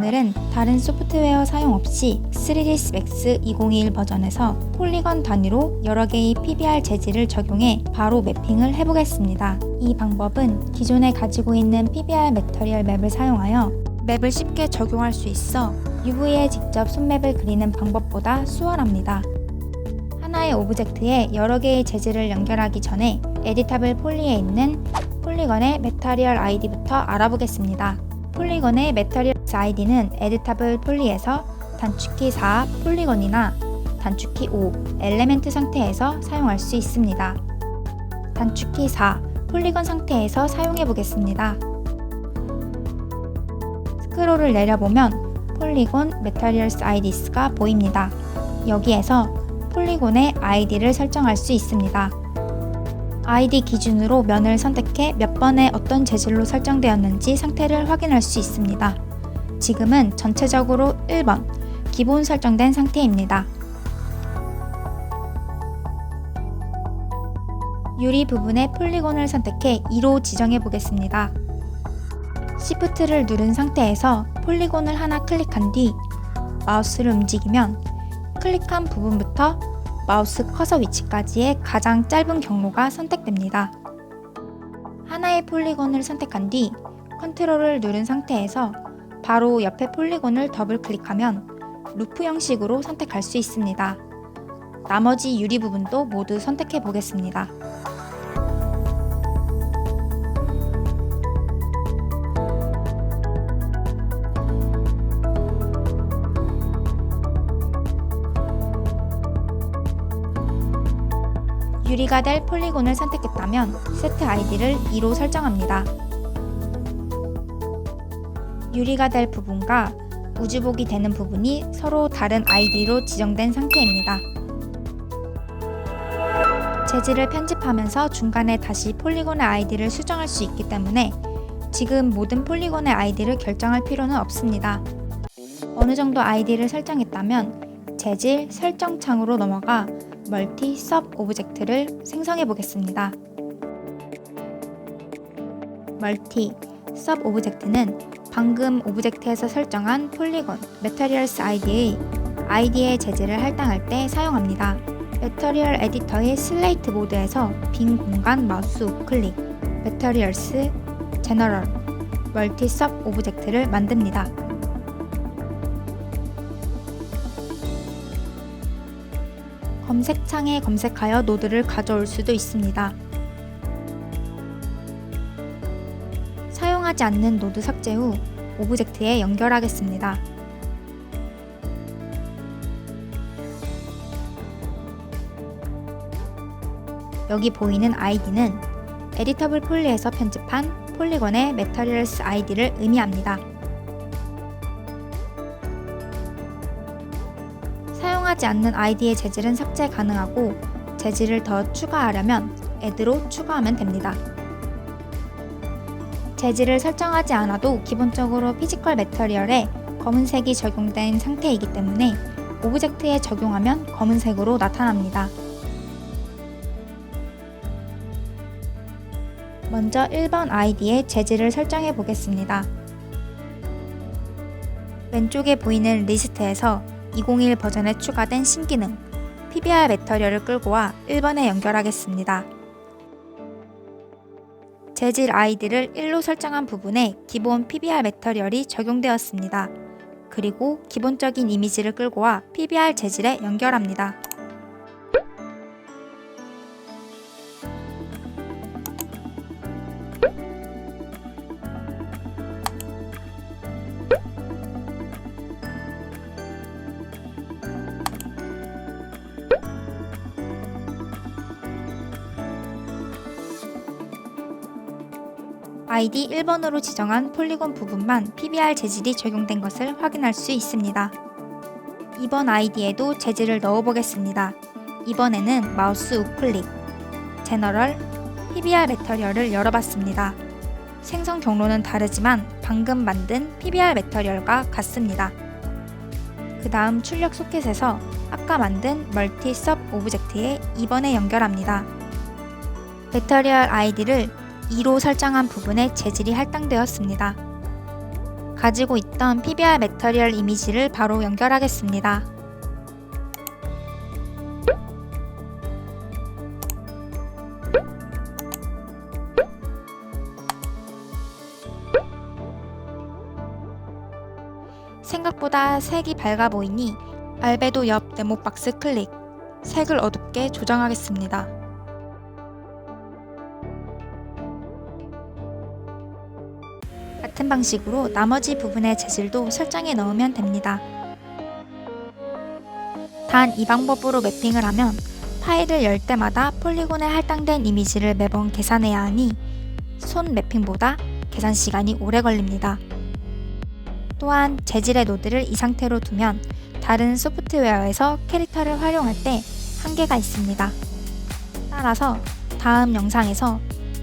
오늘은 다른 소프트웨어 사용 없이 3ds Max 2021 버전에서 폴리건 단위로 여러 개의 PBR 재질을 적용해 바로 매핑을 해보겠습니다. 이 방법은 기존에 가지고 있는 PBR 매터리얼 맵을 사용하여 맵을 쉽게 적용할 수 있어 UV에 직접 손맵을 그리는 방법보다 수월합니다. 하나의 오브젝트에 여러 개의 재질을 연결하기 전에 에디터블 폴리에 있는 폴리건의 메타리얼 아이디부터 알아보겠습니다. 폴리건의 메타리얼 아이디는 에디터블 폴리에서 단축키 4 폴리건이나 단축키 5 엘레멘트 상태에서 사용할 수 있습니다. 단축키 4 폴리건 상태에서 사용해 보겠습니다. 스크롤을 내려보면 폴리곤 메타리얼스 아이디스가 보입니다. 여기에서 폴리곤의 아이디를 설정할 수 있습니다. 아이디 기준으로 면을 선택해 몇 번에 어떤 재질로 설정되었는지 상태를 확인할 수 있습니다. 지금은 전체적으로 1번 기본 설정된 상태입니다. 유리 부분의 폴리곤을 선택해 2로 지정해 보겠습니다. Shift를 누른 상태에서 폴리곤을 하나 클릭한 뒤 마우스를 움직이면 클릭한 부분부터 마우스 커서 위치까지의 가장 짧은 경로가 선택됩니다. 하나의 폴리곤을 선택한 뒤 컨트롤을 누른 상태에서 바로 옆에 폴리곤을 더블 클릭하면 루프 형식으로 선택할 수 있습니다. 나머지 유리 부분도 모두 선택해 보겠습니다. 유리가 될 폴리곤을 선택했다면 세트 아이디를 2로 설정합니다. 유리가 될 부분과 우주복이 되는 부분이 서로 다른 아이디로 지정된 상태입니다. 재질을 편집하면서 중간에 다시 폴리곤의 아이디를 수정할 수 있기 때문에 지금 모든 폴리곤의 아이디를 결정할 필요는 없습니다. 어느 정도 아이디를 설정했다면 재질 설정 창으로 넘어가 멀티 섭 오브젝트를 생성해 보겠습니다. 멀티 섭 오브젝트는 방금 오브젝트에서 설정한 폴리곤 메터리얼스 아이디의 아이디의 재질을 할당할 때 사용합니다. 메터리얼 에디터의 슬레이트 모드에서 빈 공간 마우스 우클릭 메터리얼스 제너럴 멀티 섭 오브젝트를 만듭니다. 검색창에 검색하여 노드를 가져올 수도 있습니다. 사용하지 않는 노드 삭제 후 오브젝트에 연결하겠습니다. 여기 보이는 아이디는 에디터블 폴리에서 편집한 폴리곤의 메터리얼스 아이디를 의미합니다. 사용하지 않는 아이디의 재질은 삭제 가능하고 재질을 더 추가하려면 애드로 추가하면 됩니다. 재질을 설정하지 않아도 기본적으로 피지컬 매터리얼에 검은색이 적용된 상태이기 때문에 오브젝트에 적용하면 검은색으로 나타납니다. 먼저 1번 아이디의 재질을 설정해 보겠습니다. 왼쪽에 보이는 리스트에서 2021 버전에 추가된 신기능 PBR 매터리얼을 끌고 와 1번에 연결하겠습니다. 재질 아이디를 1로 설정한 부분에 기본 PBR 매터리얼이 적용되었습니다. 그리고 기본적인 이미지를 끌고 와 PBR 재질에 연결합니다. 아이디 1번으로 지정한 폴리곤 부분만 PBR 재질이 적용된 것을 확인할 수 있습니다. 이번 아이디에도 재질을 넣어보겠습니다. 이번에는 마우스 우클릭, 제너럴, PBR 매터리얼을 열어봤습니다. 생성 경로는 다르지만 방금 만든 PBR 매터리얼과 같습니다. 그 다음 출력 소켓에서 아까 만든 멀티 섭 오브젝트에 2번에 연결합니다. 매터리얼 아이디를 2로 설정한 부분에 재질이 할당되었습니다. 가지고 있던 PBR 매터리얼 이미지를 바로 연결하겠습니다. 생각보다 색이 밝아 보이니 알베도 옆 네모 박스 클릭, 색을 어둡게 조정하겠습니다. 같은 방식으로 나머지 부분의 재질도 설정해 넣으면 됩니다. 단 이 방법으로 매핑을 하면 파일을 열 때마다 폴리곤에 할당된 이미지를 매번 계산해야 하니 손 매핑보다 계산 시간이 오래 걸립니다. 또한 재질의 노드를 이 상태로 두면 다른 소프트웨어에서 캐릭터를 활용할 때 한계가 있습니다. 따라서 다음 영상에서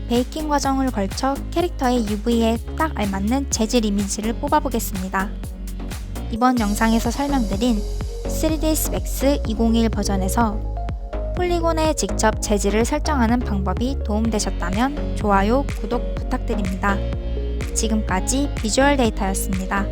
베이킹 과정을 걸쳐 캐릭터의 UV에 딱 알맞는 재질 이미지를 뽑아보겠습니다. 이번 영상에서 설명드린 3ds Max 201 버전에서 폴리곤에 직접 재질을 설정하는 방법이 도움되셨다면 좋아요, 구독 부탁드립니다. 지금까지 비주얼 데이터였습니다.